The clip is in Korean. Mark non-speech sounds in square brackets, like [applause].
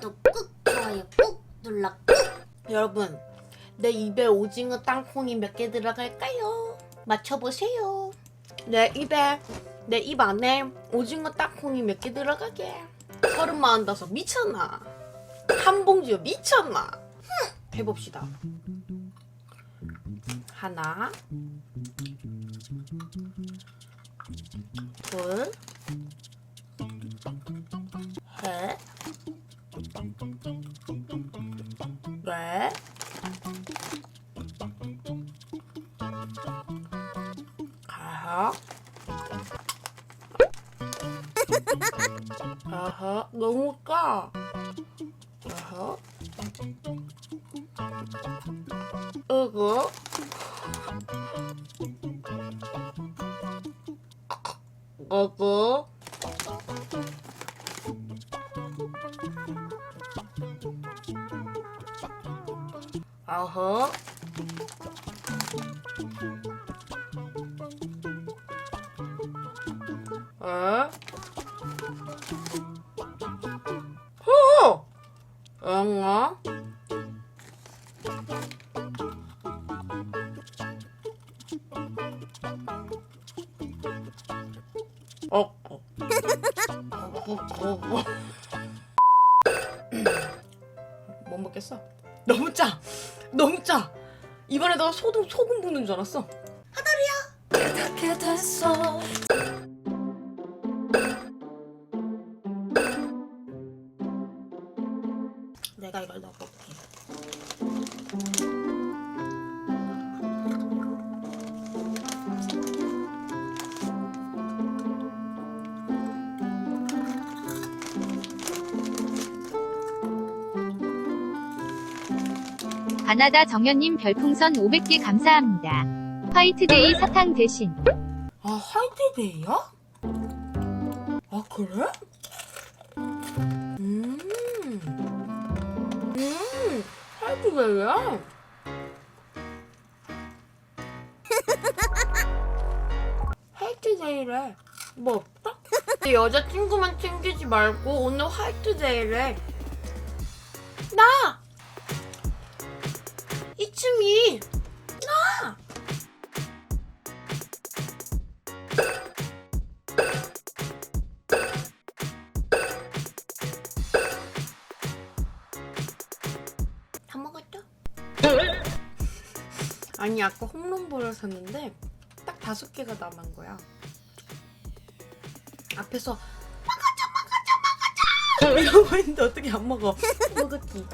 구독 꾹 좋아요 꾹 눌러 꾹 여러분, 내 입에 오징어 땅콩이 몇 개 들어갈까요? 맞춰보세요. 내 입에, 내 입 안에 오징어 땅콩이 몇 개 들어가게? 서른 마흔 다섯 미쳤나? 한 봉지요 미쳤나? 흠, 해봅시다. 하나, 둘, 셋, 넷, 다섯. 아하, 너무 까. 아하. 이거. 이거. 아하. 에? 호! 엉어? 어고. 어고. 못 먹겠어. 너무 짜. 너무 짜. 이번에다가 소금 소금 붓는 줄 알았어. 그렇게 됐어 내가 이걸 넣어볼게. 가나다 정연님 별풍선 500개 감사합니다. 화이트데이 사탕 대신 아 화이트데이야? 아 그래? 음, 음, 화이트데이야? [laughs] 화이트데이래. 뭐 없다? 내 여자친구만 챙기지 말고 오늘 화이트데이래. 나! 이쯤이 나! 다 먹었죠? [laughs] 아니 아까 홈런볼을 샀는데 딱 다섯 개가 남은 거야. 앞에서 먹었죠 먹었죠 먹었죠 [laughs] 이러고 있는데 어떻게 안 먹어? [laughs] 먹었지.